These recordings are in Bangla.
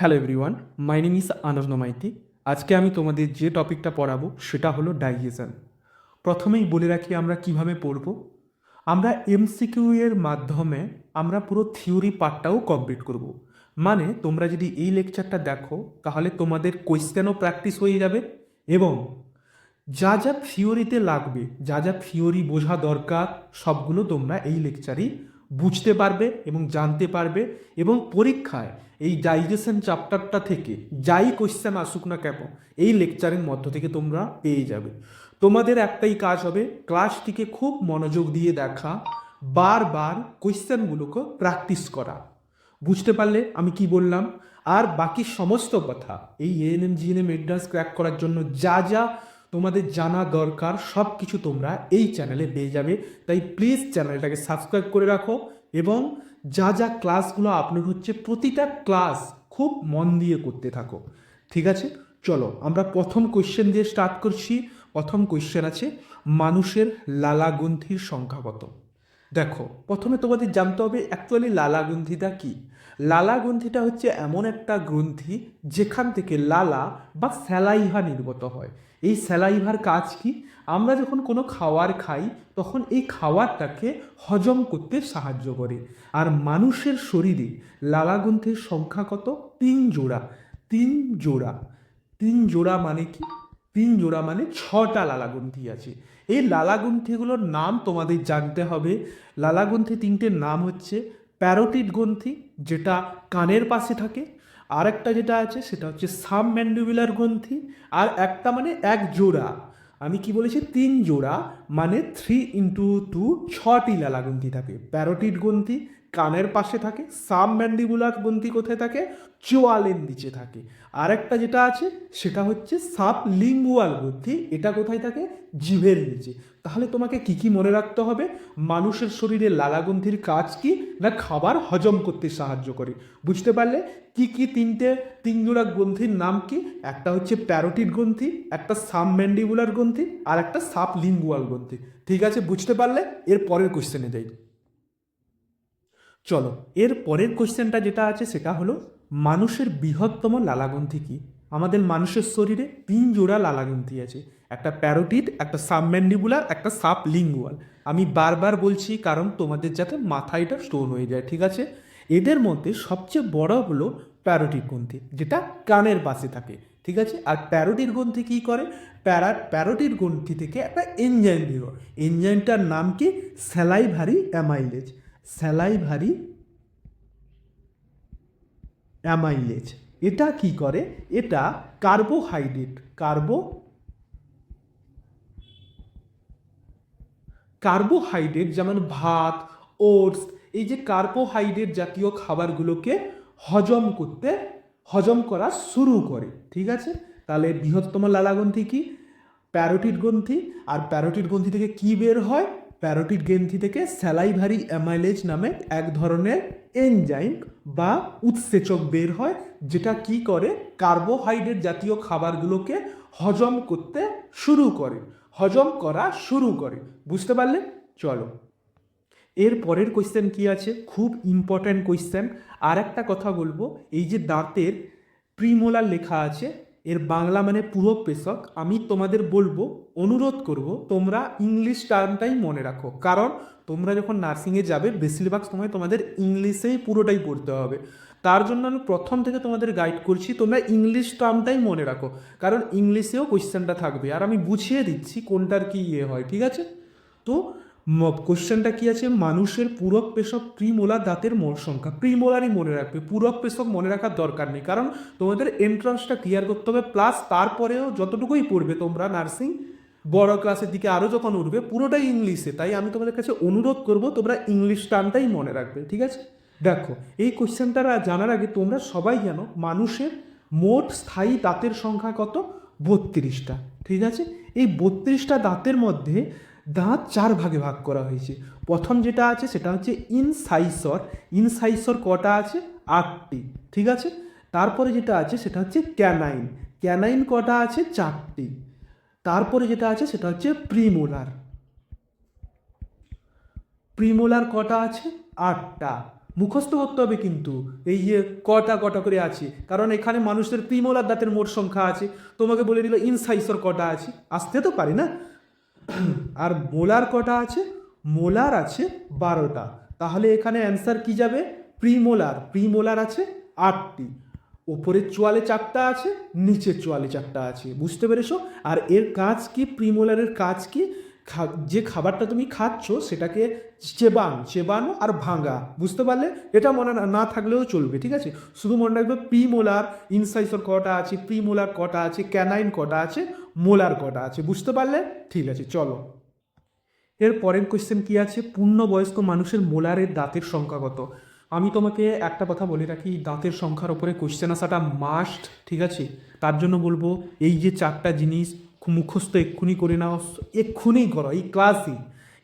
Hello everyone my name is Anand Maiti আজকে আমি তোমাদের যে টপিকটা পড়াবো সেটা হলো ডাইজেশন। প্রথমেই বলে রাখি আমরা কীভাবে পড়ব। আমরা এমসিকিউ এর মাধ্যমে আমরা পুরো থিওরি পার্টটাও কমপ্লিট করব। মানে তোমরা যদি এই লেকচারটা দেখো, তাহলে তোমাদের কোয়েশ্চেনও প্র্যাকটিস হয়ে যাবে এবং যা যা থিওরিতে লাগবে, যা যা থিওরি বোঝা দরকার, সবগুলো তোমরা এই লেকচারেই বুঝতে পারবে এবং জানতে পারবে এবং পরীক্ষায় এই ডাইজেশন চ্যাপ্টারটা থেকে যাই কোশ্চেন আসুক না কেন, এই লেকচারের মধ্য থেকে তোমরা পেয়ে যাবে। তোমাদের একটাই কাজ হবে ক্লাসটিকে খুব মনোযোগ দিয়ে দেখা, বারবার কোশ্চেনগুলোকে প্র্যাকটিস করা। বুঝতে পারলে আমি কি বললাম? আর বাকি সমস্ত কথা এই এএনএম জিএনএম এডভান্স ক্র্যাক করার জন্য যা যা তোমাদের জানা দরকার সব কিছু তোমরা এই চ্যানেলে পেয়ে যাবে। তাই প্লিজ চ্যানেলটাকে সাবস্ক্রাইব করে রাখো এবং যা যা ক্লাসগুলো আপলোড হচ্ছে, প্রতিটা ক্লাস খুব মন দিয়ে করতে থাকো। ঠিক আছে? চলো, আমরা প্রথম কোয়েশ্চেন দিয়ে স্টার্ট করছি। প্রথম কোয়েশ্চেন আছে, মানুষের লালাগ্রন্থির সংখ্যা কত? দেখো, প্রথমে তোমাদের জানতে হবে অ্যাকচুয়ালি লালা গ্রন্থিটা কি? লালা গ্রন্থিটা হচ্ছে এমন একটা গ্রন্থি যেখান থেকে লালা বা স্যালাইভা নির্গত হয়। এই স্যালাইভার কাজ কি? আমরা যখন কোনো খাবার খাই, তখন এই খাওয়ারটাকে হজম করতে সাহায্য করে। আর মানুষের শরীরে লালা গ্রন্থির সংখ্যা কত? তিন জোড়া। তিন জোড়া। তিন জোড়া মানে কি? তিন জোড়া মানে ছটা লালাগ্রন্থি আছে। এই লালাগ্রন্থিগুলোর নাম তোমাদের জানতে হবে। লালাগ্রন্থি তিনটের নাম হচ্ছে প্যারোটিড গ্রন্থি, যেটা কানের পাশে থাকে। আর একটা যেটা আছে, সেটা হচ্ছে সাম ম্যান্ডিবুলার গ্রন্থি, আর একটা মানে এক জোড়া। আমি কি বলেছি? তিন জোড়া মানে থ্রি ইন্টু টু ছটি লালা গ্রন্থি থাকে। প্যারোটিড গ্রন্থি কানের পাশে থাকে, সাব ম্যান্ডিবুলার গ্রন্থি কোথায় থাকে, চোয়ালের নিচে থাকে। আর একটা যেটা আছে, সেটা হচ্ছে সাপ লিঙ্গুয়াল গ্রন্থি এটা কোথায় থাকে? জিভের নিচে। তাহলে তোমাকে কি কি মনে রাখতে হবে? মানুষের শরীরে লালাগ্রন্থির কাজ কি, না খাবার হজম করতে সাহায্য করে? বুঝতে পারলে? কি কি তিনটে তিন জোড়া গ্রন্থির নাম কি? একটা হচ্ছে প্যারোটিড গ্রন্থি একটা সাব ম্যান্ডিবুলার গ্রন্থি আর একটা সাপ লিঙ্গুয়াল গ্রন্থি ঠিক আছে? বুঝতে পারলে? এর পরের কোশ্চেনে যাই। চলো, এর পরের কোশ্চেনটা যেটা আছে সেটা হলো, মানুষের বৃহত্তম লালাগ্রন্থি কি? আমাদের মানুষের শরীরে তিন জোড়া লালাগ্রন্থি আছে, একটা প্যারোটিড, একটা সাবম্যান্ডিবুলার, একটা সাব লিঙ্গুয়াল আমি বারবার বলছি, কারণ তোমাদের যাতে মাথায় এটা স্টোর হয়ে যায়, ঠিক আছে? এদের মধ্যে সবচেয়ে বড় হলো প্যারোটিড গ্রন্থি, যেটা কানের পাশে থাকে, ঠিক আছে? আর প্যারোটির গ্রন্থি কী করে? প্যারা প্যারোটির গ্রন্থি থেকে একটা এনজাইম বের হয়। এনজাইমটার নাম কি? স্যালাইভারি অ্যামাইলেজ স্যালাইভারি অ্যামাইলেজ এটা কি করে? এটা কার্বোহাইড্রেট, কার্বো কার্বোহাইড্রেট যেমন ভাত, ওটস, এই যে কার্বোহাইড্রেট জাতীয় খাবারগুলোকে হজম করতে, হজম করা শুরু করে, ঠিক আছে? তাহলে বৃহত্তম লালাগ্রন্থি কি? প্যারোটিড গ্রন্থি। আর প্যারোটিড গ্রন্থি থেকে কি বের হয়? প্যারোটিড গ্রন্থি থেকে স্যালাইভারি অ্যামাইলেজ নামে এক ধরনের এনজাইম বা উৎসেচক বের হয়, যেটা কি করে? কার্বোহাইড্রেট জাতীয় খাবারগুলোকে হজম করতে শুরু করে। হজম করা শুরু করে। বুঝতে পারলে চলো। এর পরের কোয়েশ্চেন কি আছে? খুব ইম্পর্ট্যান্ট কোয়েশ্চেন আর একটা কথা বলব, এই যে দাঁতের প্রিমোলার লেখা আছে এর বাংলা মানে পুরো পেশক। আমি তোমাদের বলব, অনুরোধ করব, তোমরা ইংলিশ টার্মটাই মনে রাখো। কারণ তোমরা যখন নার্সিংয়ে যাবে, বেশিরভাগ সময় তোমাদের ইংলিশেই পুরোটাই পড়তে হবে। তার জন্য আমি প্রথম থেকে তোমাদের গাইড করছি, তোমরা ইংলিশ টার্মটাই মনে রাখো। কারণ ইংলিশেও কোয়েশ্চেনটা থাকবে। আর আমি বুঝিয়ে দিচ্ছি কোনটার কি ইয়ে হয়, ঠিক আছে? তো কোশ্চেনটা কি আছে? মানুষের পূরক পেশক প্রিমোলার দাঁতের মোট সংখ্যা। প্রিমোলারই মনে রাখবে। পূরক পেশক মনে রাখার দরকার নেই। কারণ তোমাদের এন্ট্রান্সটা ক্লিয়ার করতে হবে। প্লাস তারপরেও যতটুকুই পড়বে তোমরা নার্সিং বড় ক্লাসের দিকে আরও যখন উঠবে, পুরোটাই ইংলিশে তাই আমি তোমাদের কাছে অনুরোধ করব, তোমরা ইংলিশ টানটাই মনে রাখবে। ঠিক আছে? দেখো, এই কোশ্চেনটা জানার আগে তোমরা সবাই জানো, মানুষের মোট স্থায়ী দাঁতের সংখ্যা কত? বত্রিশটা। ঠিক আছে? এই বত্রিশটা দাঁতের মধ্যে দাঁত চার ভাগে ভাগ করা হয়েছে। প্রথম যেটা আছে, সেটা হচ্ছে ইনসাইসর। ইনসাইসর কটা আছে? আটটি। ঠিক আছে? তারপরে যেটা আছে, সেটা হচ্ছে ক্যানাইন। ক্যানাইন কটা আছে? চারটি। তারপরে যেটা আছে, সেটা হচ্ছে প্রিমোলার। প্রিমোলার কটা আছে? আটটা। মুখস্থ করতে হবে কিন্তু, এই যে কটা কটা করে আছে। কারণ এখানে মানুষের প্রিমোলার দাঁতের মোট সংখ্যা আছে। তোমাকে বলে দিল ইনসাইসর কটা আছে। আসতে তো পারি না? আর মোলার কটা আছে? মোলার আছে বারোটা। তাহলে এখানে অ্যান্সার কি যাবে? প্রিমোলার। প্রিমোলার আছে আটটি। ওপরের চোয়ালে চারটা আছে নিচের চোয়ালে চারটা আছে। বুঝতে পেরেছ? আর এর কাজ কি? প্রিমোলারের কাজ কি? যে খাবারটা তুমি খাচ্ছ সেটাকে চেবান, চেবানো আর ভাঙা বুঝতে পারলে? এটা মনে না- থাকলেও চলবে, ঠিক আছে? শুধু মনে রাখবে প্রিমোলার, ইনসাইসর কটা আছে, প্রিমোলার কটা আছে, ক্যানাইন কটা আছে, মোলার কটা আছে, বুঝতে পারলে? ঠিক আছে, চলো। এর পরের কোয়েশ্চেন কি আছে? পূর্ণবয়স্ক মানুষের মোলারের দাঁতের সংখ্যা কত? আমি তোমাকে একটা কথা বলে রাখি, দাঁতের সংখ্যার ওপরে কোয়েশ্চেন আসাটা মাস্ট ঠিক আছে? তার জন্য বলব, এই যে চারটা জিনিস মুখস্থ এক্ষুনি করে নাও। এক্ষুনি করো, এই ক্লাসই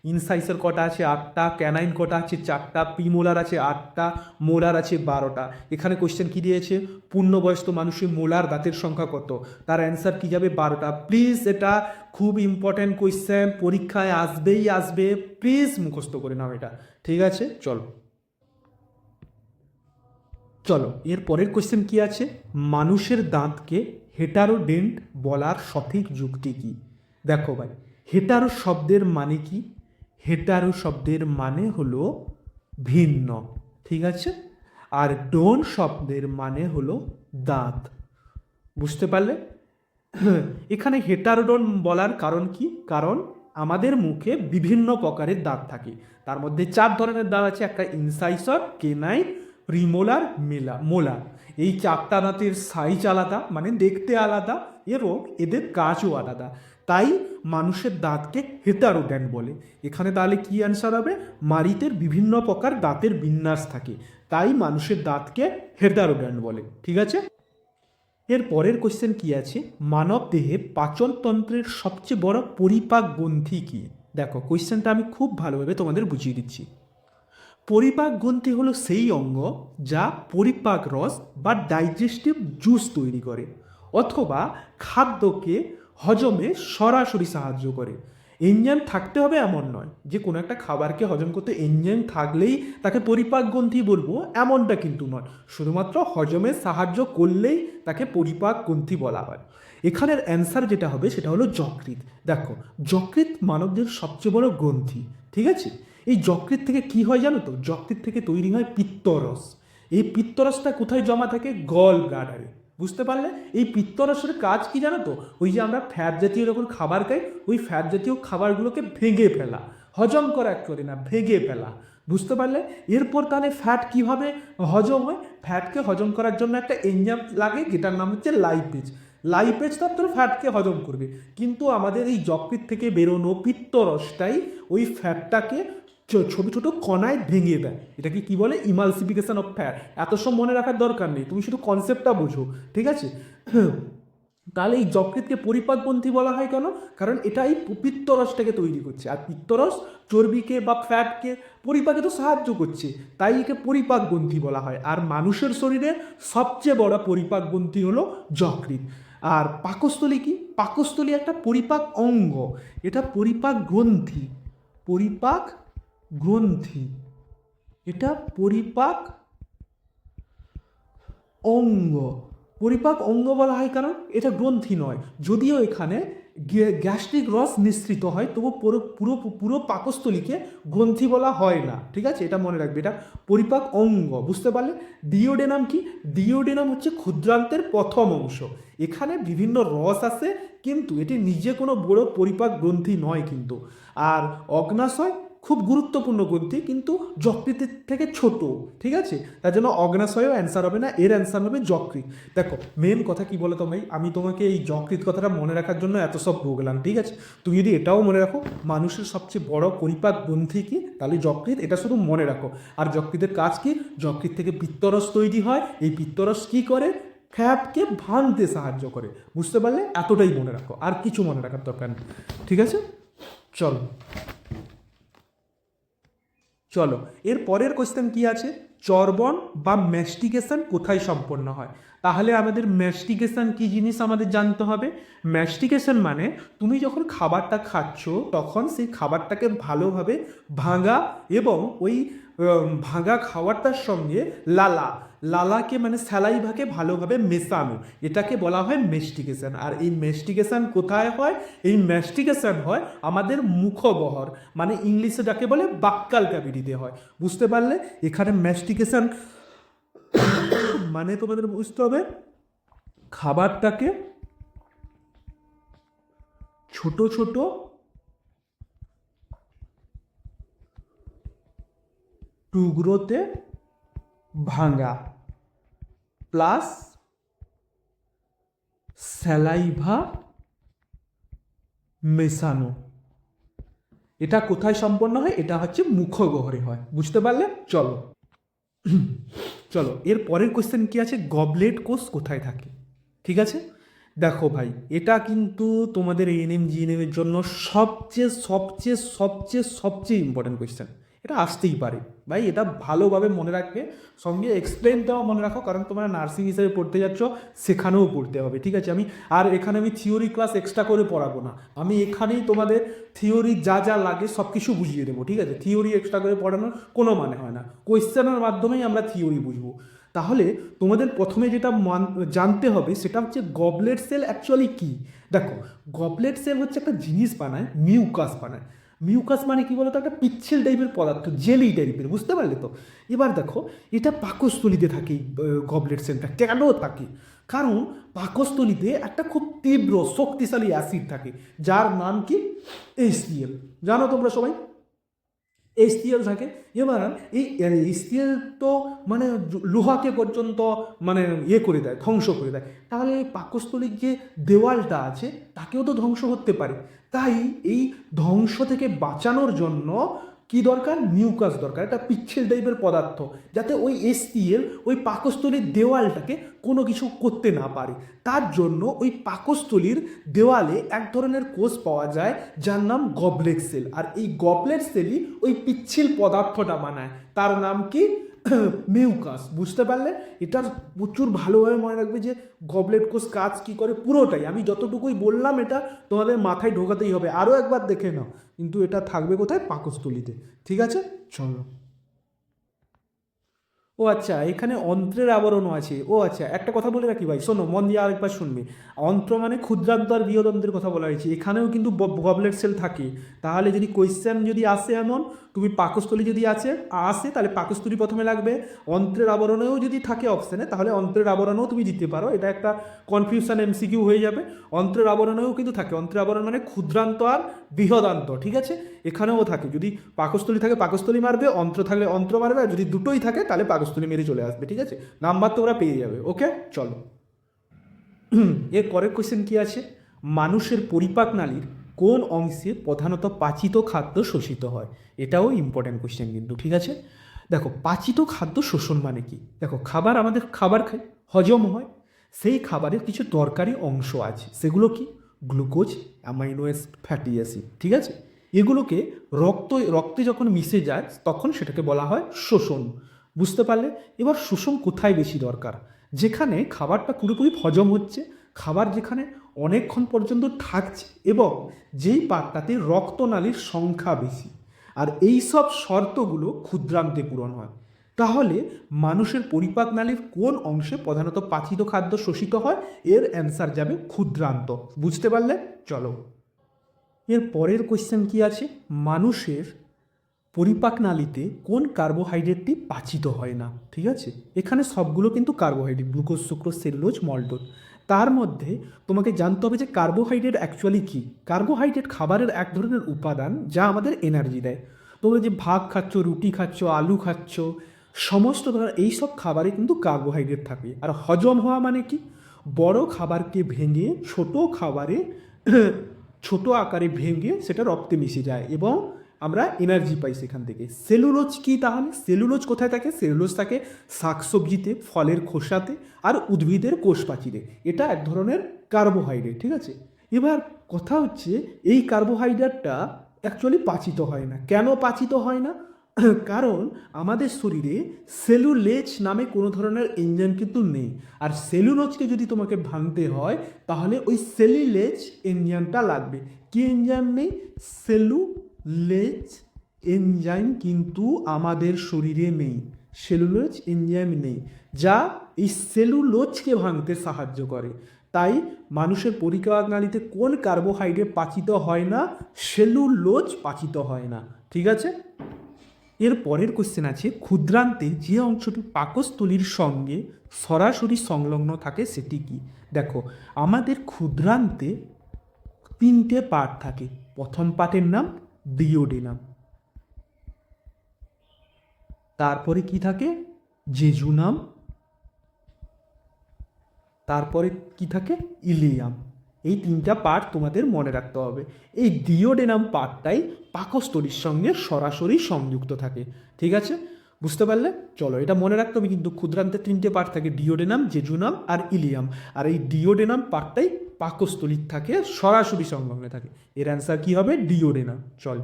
ইনসাইসের কটা আছে? আটটা। ক্যানাইন কটা আছে? চারটা। প্রিমোলার আছে? আটটা। মোলার আছে? বারোটা। এখানে কোয়েশ্চেন কী দিয়েছে? পূর্ণবয়স্ক মানুষের মোলার দাঁতের সংখ্যা কত? তার অ্যান্সার কী যাবে? বারোটা। প্লিজ এটা খুব ইম্পর্ট্যান্ট কোয়েশ্চেন পরীক্ষায় আসবেই আসবে। প্লিজ মুখস্থ করে নাও এটা। ঠিক আছে? চলো। চলো। এর পরের কোয়েশ্চেন কি আছে? মানুষের দাঁতকে হেটারোডেন্ট বলার সঠিক যুক্তি কি? দেখো ভাই, হেটারো শব্দের মানে কি? হেটারো শব্দের মানে হলো ভিন্ন, ঠিক আছে? আর ডোন শব্দের মানে হলো দাঁত, বুঝতে পারলে? এখানে হেটারোডন বলার কারণ কি? কারণ আমাদের মুখে বিভিন্ন প্রকারের দাঁত থাকে। তার মধ্যে চার ধরনের দাঁত আছে, একটা ইনসাইসর, কেনাইন প্রিমোলার মেলা, মোলার। এই চারটা দাঁতের সাইজ আলাদা মানে দেখতে আলাদা এবং এদের কাজও আলাদা। তাই মানুষের দাঁতকে হেটারোড্যান বলে। এখানে তাহলে কি অ্যান্সার হবে? মারিতের বিভিন্ন প্রকার দাঁতের বিন্যাস থাকে। তাই মানুষের দাঁতকে হেটারোড্যান বলে। ঠিক আছে? এর পরের কোশ্চেন কি আছে? মানব দেহে পাচনতন্ত্রের সবচেয়ে বড় পরিপাক গ্রন্থি কি? দেখো কোয়েশ্চেনটা আমি খুব ভালোভাবে তোমাদের বুঝিয়ে দিচ্ছি। পরিপাক গ্রন্থি হলো সেই অঙ্গ যা পরিপাক রস বা ডাইজেস্টিভ জুস তৈরি করে, অথবা খাদ্যকে হজমে সরাসরি সাহায্য করে। এনজাইম থাকতে হবে এমন নয় যে কোনো একটা খাবারকে হজম করতে এনজাইম থাকলেই তাকে পরিপাক গ্রন্থি বলব, এমনটা কিন্তু নয়। শুধুমাত্র হজমে সাহায্য করলেই তাকে পরিপাক গ্রন্থি বলা হয়। এখানের অ্যান্সার যেটা হবে সেটা হলো যকৃত দেখো, যকৃৎ মানবদের সবচেয়ে বড় গ্রন্থি, ঠিক আছে? এই যকৃত থেকে কি হয় জানো তো? যকৃৎ থেকে তৈরি হয় পিত্তরস। এই পিত্তরসটা কোথায় জমা থাকে? গল ব্লাডারে। বুঝতে পারলে? এই পিত্তরসের কাজ কি জানো তো? ওই যে আমরা ফ্যাট জাতীয় যখন খাবার খাই, ওই ফ্যাট জাতীয় খাবারগুলোকে ভেঙে ফেলা। হজম করা করে না, ভেঙে ফেলা। বুঝতে পারলে? এরপর তাহলে ফ্যাট কীভাবে হজম হয়। ফ্যাটকে হজম করার জন্য একটা এনজাম লাগে, যেটার নাম হচ্ছে লাইপেজ। লাইপেজ তো তোর ফ্যাটকে হজম করবে। কিন্তু আমাদের এই যকৃত থেকে বেরোনো পিত্তরসটাই ওই ফ্যাটটাকে ছোট ছোট কণায় ভেঙে দেয়। এটাকে কি বলে? ইমালসিফিকেশন অফ ফ্যাট এত সব মনে রাখার দরকার নেই। তুমি শুধু কনসেপ্টটা বোঝো, ঠিক আছে? তাহলে এই যকৃতকে পরিপাকগ্রন্থি বলা হয় কেন? কারণ এটা এই পিত্তরসটাকে তৈরি করছে। আর পিত্তরস চর্বিকে বা ফ্যাটকে পরিপাকে তো সাহায্য করছে। তাই একে পরিপাক গ্রন্থি বলা হয়। আর মানুষের শরীরে সবচেয়ে বড় পরিপাক গ্রন্থি হলো যকৃৎ। আর পাকস্থলী কি? পাকস্থলী একটা পরিপাক অঙ্গ। এটা পরিপাক গ্রন্থি। পরিপাক গ্রন্থি। এটা পরিপাক অঙ্গ। পরিপাক অঙ্গ বলা হয় কারণ এটা গ্রন্থি নয়। যদিও এখানে গ্যাস্ট্রিক রস নিঃসৃত হয়, তবু পুরো পুরো পুরো পাকস্থলীকে গ্রন্থি বলা হয় না। ঠিক আছে? এটা মনে রাখবে। এটা পরিপাক অঙ্গ। বুঝতে পারলে? ডিওডেনাম কি? ডিওডেনাম হচ্ছে ক্ষুদ্রান্তের প্রথম অংশ। এখানে বিভিন্ন রস আছে, কিন্তু এটি নিজে কোনো বড় পরিপাক গ্রন্থি নয় কিন্তু। আর অগ্নাশয় খুব গুরুত্বপূর্ণ গ্রন্থি, কিন্তু যকৃতের থেকে ছোট, ঠিক আছে? তার জন্য অগ্নাশয়ও অ্যান্সার হবে না, এর অ্যান্সার হবে যকৃত। দেখো মেন কথা কি বলো তোমায় আমি তোমাকে এই যকৃত কথাটা মনে রাখার জন্য এত সব বললাম ঠিক আছে? তুমি যদি এটাও মনে রাখো, মানুষের সবচেয়ে বড় পরিপাক গ্রন্থি কি? তাহলে যকৃত, এটা শুধু মনে রাখো। আর যকৃতের কাজ কি? যকৃত থেকে পিত্তরস তৈরি হয়। এই পিত্তরস কি করে? ফ্যাটকে ভাঙতে সাহায্য করে। বুঝতে পারলে এতটাই মনে রাখো, আর কিছু মনে রাখার দরকার ঠিক আছে? চলো। চলো, এর পরের কোয়েশ্চেন কি আছে? চর্বণ বা ম্যাস্টিকেশন কোথায় সম্পন্ন হয়? তাহলে আমাদের ম্যাস্টিকেশন কি জিনিস আমাদের জানতে হবে? ম্যাস্টিকেশন মানে তুমি যখন খাবারটা খাচ্ছ, তখন সেই খাবারটাকে ভালোভাবে ভাঙা এবং ওই ভাঙা খাবারটার সঙ্গে লালা। লালাকে মানে স্যালাইভাকে ভালোভাবে মেশানো। এটাকে বলা হয় মেস্টিকেশন। আর এই মেস্টিকেশন কোথায় হয়? এই মেস্টিকেশন হয় আমাদের মুখবহর। মানে ইংলিশে যাকে বলে বাক্কাল ক্যাভিটিতে হয়। বুঝতে পারলে? এখানে মেস্টিকেশন মানে তোমাদের বুঝতে হবে, খাবারটাকে ছোট ছোট টুকরোতে ভাঙা প্লাস স্যালাইভা মেশানো। এটা কোথায় সম্পন্ন হয়? এটা হচ্ছে মুখগহরে হয়। বুঝতে পারলে? চলো। চলো, এর পরের কোশ্চেন কি আছে? গবলেট কোষ কোথায় থাকে? ঠিক আছে? দেখো ভাই, এটা কিন্তু তোমাদের এএনএম জিএনএম এর জন্য সবচেয়ে সবচেয়ে সবচেয়ে সবচেয়ে ইম্পর্টেন্ট কোয়েশ্চেন এটা আসতেই পারে। ভাই, এটা ভালোভাবে মনে রাখবে। সঙ্গে এক্সপ্লেনটাও মনে রাখো, কারণ তোমরা নার্সিং হিসেবে পড়তে যাচ্ছ, সেখানেও পড়তে হবে, ঠিক আছে? আমি, আর এখানে আমি থিওরি ক্লাস এক্সট্রা করে পড়াবো না। আমি এখানেই তোমাদের থিওরি যা যা লাগে সব কিছু বুঝিয়ে দেবো, ঠিক আছে? থিওরি এক্সট্রা করে পড়ানোর কোনো মানে হয় না। কোয়েশ্চেনের মাধ্যমেই আমরা থিওরি বুঝব। তাহলে তোমাদের প্রথমে যেটা জানতে হবে সেটা হচ্ছে গবলেট সেল অ্যাকচুয়ালি কি? দেখো গবলেট সেল হচ্ছে একটা জিনিস বানায় মিউকাস বানায়। মিউকাস মানে কি বলতো? একটা পিচ্ছিল টাইপের পদার্থ, জেলি টাইপের বুঝতে পারলে তো? এবার দেখো, এটা পাকস্থলিতে থাকে গবলেট সেন্টার কেন থাকে? কারণ পাকস্থলিতে একটা খুব তীব্র শক্তিশালী অ্যাসিড থাকে, যার নাম কি? এইচসিএল জানো তোমরা সবাই? এইচসিএল থাকে। এবার এই এইচসিএল তো মানে লোহাকে পর্যন্ত মানে ইয়ে করে দেয়, ধ্বংস করে দেয়। তাহলে এই পাকস্থলীর যে দেওয়ালটা আছে, তাকেও তো ধ্বংস করতে পারে। তাই এই ধ্বংস থেকে বাঁচানোর জন্য কি দরকার? মিউকাস দরকার, একটা পিচ্ছিল টাইপের পদার্থ, যাতে ওই এসটিএল ওই পাকস্থলীর দেওয়ালটাকে কোনো কিছু করতে না পারে। তার জন্য ওই পাকস্থলীর দেওয়ালে এক ধরনের কোষ পাওয়া যায়, যার নাম গবলেট সেল। আর এই গবলেট সেলই ওই পিচ্ছিল পদার্থটা বানায়। তার নাম কি? মিউকাস বুঝতে পারলে? এটার প্রচুর ভালোভাবে মনে রাখবে যে গবলেট কোষ কাজ কি করে পুরোটাই। আমি যতটুকুই বললাম এটা তোমাদের মাথায় ঢোকাতেই হবে। আরও একবার দেখে নাও, কিন্তু এটা থাকবে কোথায়? পাকস্থলিতে। ঠিক আছে? চলো। ও আচ্ছা এখানে অন্ত্রের আবরণও আছে। ও আচ্ছা একটা কথা বলে রাখি ভাই, শোনো, মন দিয়ে আরেকবার শুনবে। অন্ত্র মানে ক্ষুদ্রান্ত আর বৃহদন্ত্রের কথা বলা হয়েছে। এখানেও কিন্তু গবলেট সেল থাকে। তাহলে যদি কোয়েশ্চেন যদি আসে এমন, তুমি পাকস্থলী যদি আছে, আসে, তাহলে পাকস্থলী প্রথমে লাগবে। অন্ত্রের আবরণেও যদি থাকে অপশানে তাহলে অন্ত্রের আবরণেও তুমি দিতে পারো। এটা একটা কনফিউশন এমসিকিউ হয়ে যাবে। অন্ত্রের আবরণেও কিন্তু থাকে। অন্ত্রের আবরণ মানে ক্ষুদ্রান্ত আর বৃহদান্ত, ঠিক আছে? এখানেও থাকে। যদি পাকস্থলী থাকে, পাকস্থলী মারবে, অন্ত্র থাকলে অন্ত্র মারবে, আর যদি দুটোই থাকে, তাহলে পাকস্থলী মেরে চলে আসবে, ঠিক আছে? নাম্বার তোমরা পেয়ে যাবে ওকে চলো। এর পরের কোশ্চেন কি আছে? মানুষের পরিপাক নালীর কোন অংশে প্রধানত পাচিত খাদ্য শোষিত হয়? এটাও ইম্পর্ট্যান্ট কোশ্চেন কিন্তু, ঠিক আছে? দেখো, পাচিত খাদ্য শোষণ মানে কি? দেখো, খাবার আমাদের, খাবার খাই হজম হয়, সেই খাবারের কিছু দরকারি অংশ আছে। সেগুলো কি? Glucose, amino acid fatty acid, ঠিক আছে? এগুলোকে রক্ত, রক্তে যখন মিশে যায়, তখন সেটাকে বলা হয় শোষণ। বুঝতে পারলে? এবার শোষণ কোথায় বেশি দরকার? যেখানে খাবারটা পুরোপুরি হজম হচ্ছে, খাবার যেখানে অনেকক্ষণ পর্যন্ত থাকছে এবং যেই পাটটাতে রক্তনালীর সংখ্যা বেশি। আর এই সব শর্তগুলো ক্ষুদ্রান্তে পূরণ হয়। তাহলে মানুষের পরিপাক নালীর কোন অংশে প্রধানত পাচিত খাদ্য শোষিত হয়? এর অ্যান্সার যাবে ক্ষুদ্রান্ত। বুঝতে পারলে? চলো। এর পরের কোয়েশ্চেন কি আছে? মানুষের পরিপাক নালীতে কোন কার্বোহাইড্রেটটি পাচিত হয় না, ঠিক আছে? এখানে সবগুলো কিন্তু carbohydrate, glucose, sucrose, cellulose, maltose. তার মধ্যে তোমাকে জানতে হবে যে কার্বোহাইড্রেট অ্যাকচুয়ালি কী? কার্বোহাইড্রেট খাবারের এক ধরনের উপাদান যা আমাদের এনার্জি দেয়। তোমরা যে ভাত খাচ্ছ, রুটি খাচ্ছ, আলু খাচ্ছ, সমস্ত ধরনের এইসব খাবারে কিন্তু কার্বোহাইড্রেট থাকে। আর হজম হওয়া মানে কি? বড় খাবারকে ভেঙে ছোট খাবারে, ছোট আকারে ভেঙে সেটা রক্তে মিশে যায় এবং আমরা এনার্জি পাই সেখান থেকে। সেলুলোজ কি তাহলে? সেলুলোজ কোথায় থাকে? সেলুলোজ থাকে শাকসবজিতে, ফলের খোসাতে আর উদ্ভিদের কোষ প্রাচীরে এটা এক ধরনের কার্বোহাইড্রেট ঠিক আছে? এবার কথা হচ্ছে, এই কার্বোহাইড্রেটটা অ্যাকচুয়ালি পাচিত হয় না। কেন পাচিত হয় না? কারণ আমাদের শরীরে সেলুলেজ নামে কোনো ধরনের এনজাইম কিন্তু নেই। আর সেলুলোজকে যদি তোমাকে ভাঙতে হয়, তাহলে ওই সেলুলেজ এনজাইমটা লাগবে। কি এনজাইম নেই? সেলুলেজ এনজাইম কিন্তু আমাদের শরীরে নেই, সেলুলোজ এনজাইম নেই, যা এই সেলুলোজকে ভাঙতে সাহায্য করে। তাই মানুষের পরিকানালীতে কোন কার্বোহাইড্রেট পাচিত হয় না, সেলুলোজ পাচিত হয় না, ঠিক আছে? এর পরের কোশ্চেন আছে, ক্ষুদ্রান্তে যে অংশটি পাকস্থলীর সঙ্গে সরাসরি সংলগ্ন থাকে সেটি কি? দেখো, আমাদের ক্ষুদ্রান্তে তিনটে পার্ট থাকে, প্রথম পার্টের নাম ডিওডেনাম তারপরে কি থাকে? জেজুনাম তারপরে কি থাকে? ইলিয়াম। এই তিনটা পার্ট তোমাদের মনে রাখতে হবে। এই ডিওডেনাম পার্টটাই পাকস্থলীর সঙ্গে সরাসরি সংযুক্ত থাকে। ঠিক আছে? বুঝতে পারলে? চলো, এটা মনে রাখতে হবে, কিন্তু ক্ষুদ্রান্তের তিনটে পার্ট থাকে। ডিওডেনাম জেজুনাম আর ইলিয়াম। আর এই ডিওডেনাম পার্টটাই পাকস্থলীর থাকে, সরাসরি সংলগ্নে থাকে। এর অ্যান্সার কি হবে? ডিওডেনাম চল।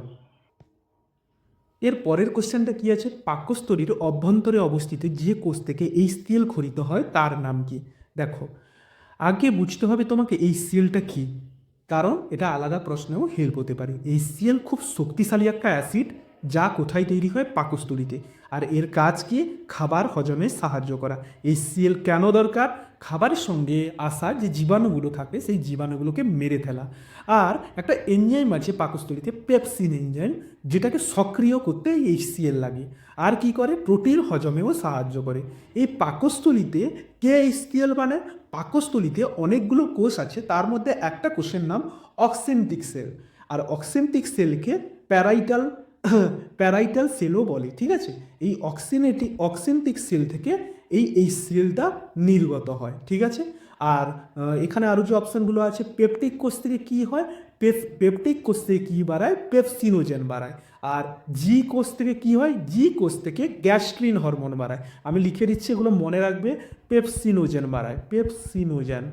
এর পরের কোশ্চেনটা কি আছে? পাকস্থলীর অভ্যন্তরে অবস্থিত যে কোষ থেকে এই স্টিল খরিত হয়, তার নাম কি? দেখো, আগে বুঝতে হবে তোমাকে এই সিএলটা কি। কারণ এটা আলাদা প্রশ্নেও হেল্প হতে পারে। এই সিএল খুব শক্তিশালী একটা অ্যাসিড যা কোথায় তৈরি হয় পাকস্থলীতে। আর এর কাজ কি? খাবার হজমে সাহায্য করা। এই সিএল কেন দরকার? খাবারের সঙ্গে আসা যে জীবাণুগুলো থাকে সেই জীবাণুগুলোকে মেরে ফেলা। আর একটা এনজাইম আছে পাকস্থলীতে পেপসিন এনজাইম যেটাকে সক্রিয় করতে এই সিএল লাগে। আর কি করে? প্রোটিন হজমেও সাহায্য করে। এই পাকস্থলীতে কে এই সিএল মানে পাকস্থলীতে অনেকগুলো কোষ আছে, তার মধ্যে একটা কোষের নাম অক্সেন্টিক সেল আর অক্সেন্টিক সেলকে প্যারাইটাল প্যারাইটাল সেলও বলে, ঠিক আছে? এই অক্সিনেটিক অক্সেন্টিক সেল থেকে এই এই সেলটা নির্গত হয়, ঠিক আছে? আর এখানে আরও যে অপশানগুলো আছে পেপটিক কোষ থেকে কী হয়? পেপ পেপটিক কোষ থেকে কী বাড়ায়? পেপসিনোজেন বাড়ায়। আর জি কোষ থেকে কী হয়? জি কোষ থেকে গ্যাস্ট্রিন হরমোন বাড়ায়। আমি লিখে দিচ্ছি, এগুলো মনে রাখবে। পেপসিনোজেন বাড়ায়। পেপসিনোজেন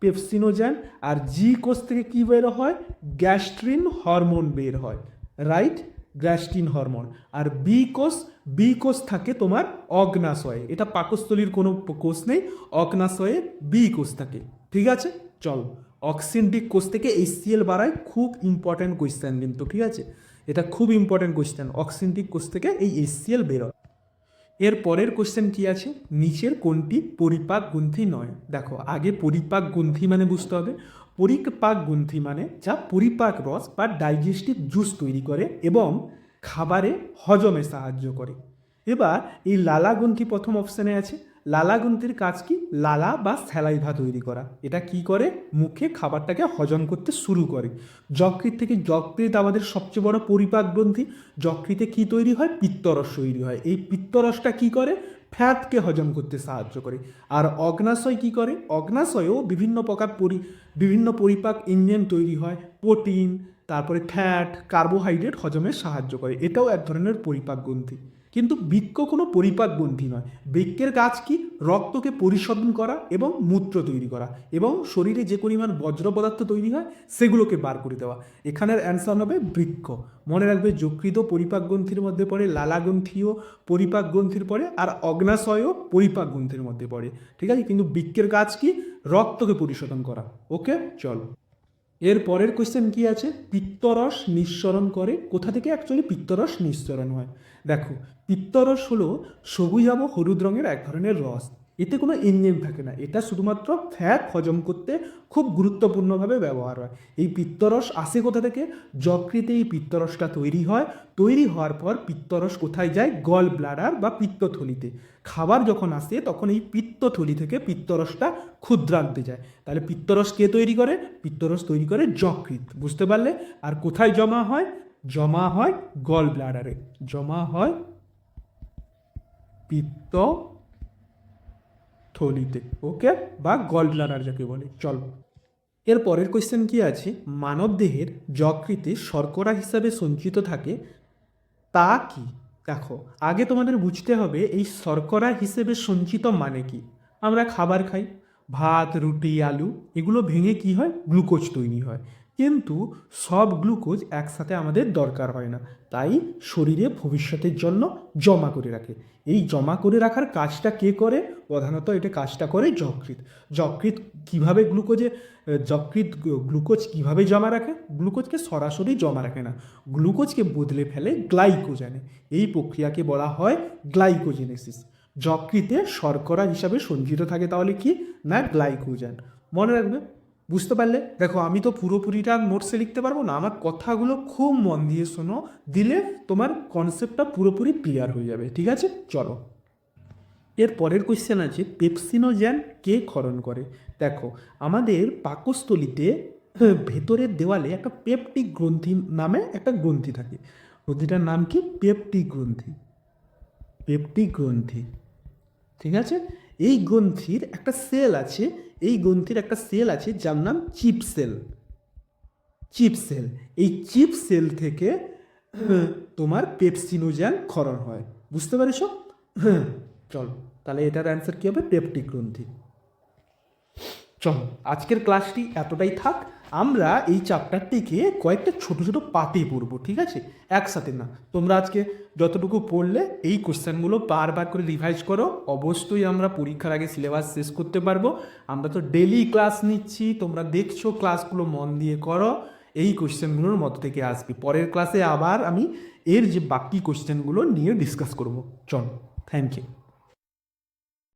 পেপসিনোজেন আর জি কোষ থেকে কী বের হয়? গ্যাস্ট্রিন হরমোন বের হয়। Right gastrin hormone. আর বি কোষ বি কোষ থাকে তোমার অগ্নাশয়ে। এটা পাকস্থলীর কোনো কোষ নেই, অগ্নাশয়ে বি কোষ থাকে। ঠিক আছে? চল। অক্সিন্টিক কোষ থেকে এই সিএল বাড়ায়, খুব ইম্পর্ট্যান্ট কোয়েশ্চেন কিন্তু, ঠিক আছে? এটা খুব ইম্পর্ট্যান্ট কোয়েশ্চেন অক্সিন্টিক কোষ থেকে এই এসসিএল বেরোয়। এর পরের কোশ্চেন কি আছে? নিচের কোনটি পরিপাক গ্রন্থি নয়? দেখো, আগে পরিপাক গ্রন্থি মানে বুঝতে হবে। পরিপাক গ্রন্থি মানে যা পরিপাক রস বা ডাইজেস্টিভ জুস তৈরি করে এবং খাবারে হজমে সাহায্য করে। এবার এই লালা গ্রন্থি প্রথম অপশানে আছে। লালা গ্রন্থির কাজ কি? লালা বা স্যালাইভা তৈরি করা। এটা কি করে? মুখে খাবারটাকে হজম করতে শুরু করে। যকৃত থেকে যকৃত আমাদের সবচেয়ে বড় পরিপাক গ্রন্থি। যকৃতে কি তৈরি হয়? পিত্তরস তৈরি হয়। এই পিত্তরসটা কি করে? ফ্যাটকে হজম করতে সাহায্য করে। আর অগ্নাশয় কি করে? অগ্নাশয়েও বিভিন্ন প্রকার পরি, বিভিন্ন পরিপাক ইঞ্জিন তৈরি হয়। প্রোটিন, তারপরে ফ্যাট, কার্বোহাইড্রেট হজমে সাহায্য করে। এটাও এক ধরনের পরিপাক গ্রন্থি। কিন্তু বৃক্ক কোনো পরিপাক গ্রন্থি নয়। বৃক্কের কাজ কি? রক্তকে পরিশোধন করা এবং মূত্র তৈরি করা এবং শরীরে যে পরিমাণ বজ্র পদার্থ তৈরি হয়, সেগুলোকে বার করে দেওয়া। এখানের অ্যান্সার হবে বৃক্ষ মনে রাখবে যকৃত পরিপাক গ্রন্থির মধ্যে পড়ে লালা গ্রন্থিও পরিপাক গ্রন্থির পড়ে আর অগ্নাশয়ও পরিপাক গ্রন্থির মধ্যে পড়ে। ঠিক আছে? কিন্তু বৃক্কের কাজ কি? রক্তকে পরিশোধন করা। ওকে? চলো। এর পরের কোয়েশ্চেন কি আছে? পিত্তরস নিঃসরণ করে। কোথা থেকে অ্যাকচুয়ালি পিত্তরস নিঃসরণ হয়? দেখো, পিত্তরস হলো সবুজাব হলুদ রঙের এক ধরনের রস। এতে কোনো ইঞ্জিন থাকে না। এটা শুধুমাত্র ফ্যাট হজম করতে খুব গুরুত্বপূর্ণভাবে ব্যবহার হয়। এই পিত্তরস আসে কোথা থেকে? যকৃতে এই পিত্তরসটা তৈরি হয়। তৈরি হওয়ার পর পিত্তরস কোথায় যায়? গল ব্লাডার বা পিত্তথলিতে। খাবার যখন আসে, তখন এই পিত্তথলি থেকে পিত্তরসটা ক্ষুদ্রান্তে যায়। তাহলে পিত্তরস কে তৈরি করে? পিত্তরস তৈরি করে যকৃত বুঝতে পারলে? আর কোথায় জমা হয়? জমা হয় গল ব্লাডারে জমা হয় পিত্ত থলিতে ওকে? বা গল ব্লাডার যাকে বলে। চল। এর পরের কোয়েশ্চেন কি আছে? মানব দেহের যকৃতে শর্করা হিসাবে সঞ্চিত থাকে, তা কি? দেখো, আগে তোমাদের বুঝতে হবে এই শর্করা হিসেবে সঞ্চিত মানে কি। আমরা খাবার খাই, ভাত, রুটি, আলু, এগুলো ভেঙে কি হয়? গ্লুকোজ তৈরি হয়। কিন্তু সব গ্লুকোজ একসাথে আমাদের দরকার হয় না। তাই শরীরে ভবিষ্যতের জন্য জমা করে রাখে। এই জমা করে রাখার কাজটা কে করে? প্রধানত এটা কাজটা করে যকৃৎ। যকৃৎ কীভাবে গ্লুকোজে, যকৃৎ গ্লুকোজ কীভাবে জমা রাখে? গ্লুকোজকে সরাসরি জমা রাখে না। গ্লুকোজকে বদলে ফেলে গ্লাইকোজেনে। এই প্রক্রিয়াকে বলা হয় গ্লাইকোজেনেসিস। যকৃতে শর্করা হিসাবে সঞ্চিত থাকে তাহলে কি? না, গ্লাইকোজেন। মনে রাখবে? বুঝতে পারলে? দেখো, আমি তো পুরোপুরিটা নোটসে লিখতে পারব না। আমার কথাগুলো খুব মন দিয়ে শোনো। দিলে তোমার কনসেপ্টটা পুরোপুরি ক্লিয়ার হয়ে যাবে, ঠিক আছে? চলো। এর পরের কোয়েশ্চেন আছে পেপসিনোজেন কে ক্ষরণ করে? দেখো, আমাদের পাকস্থলিতে ভেতরের দেওয়ালে একটা পেপটিক গ্রন্থি নামে একটা গ্রন্থি থাকে। গ্রন্থিটার নাম কি? পেপটিক গ্রন্থি। পেপটিক গ্রন্থি, ঠিক আছে? এই গ্রন্থির একটা সেল আছে এই গ্রন্থির একটা সেল আছে, যার নাম চিপ সেল চিপ সেল এই চিপ সেল থেকে তোমার পেপসিনোজ্যান ক্ষরণ হয়। বুঝতে পারিস চলো, তাহলে এটার অ্যান্সার কী হবে? পেপটিক গ্রন্থি। চল, আজকের ক্লাসটি এতটাই থাক। আমরা এই চ্যাপ্টারটিকে কয়েকটা ছোট ছোট পার্টে পড়ব, ঠিক আছে? একসাথে না। তোমরা আজকে যতটুকু পড়লে এই কোশ্চেনগুলো বারবার করে রিভাইজ করো। অবশ্যই আমরা পরীক্ষার আগে সিলেবাস শেষ করতে পারব। আমরা তো ডেলি ক্লাস নিচ্ছি, তোমরা দেখছ ক্লাসগুলো মন দিয়ে করো। এই কোশ্চেনগুলোর মধ্য থেকে আসবে। পরের ক্লাসে আবার আমি এর যে বাকি কোশ্চেনগুলো নিয়ে ডিসকাস করব। চল থ্যাংক ইউ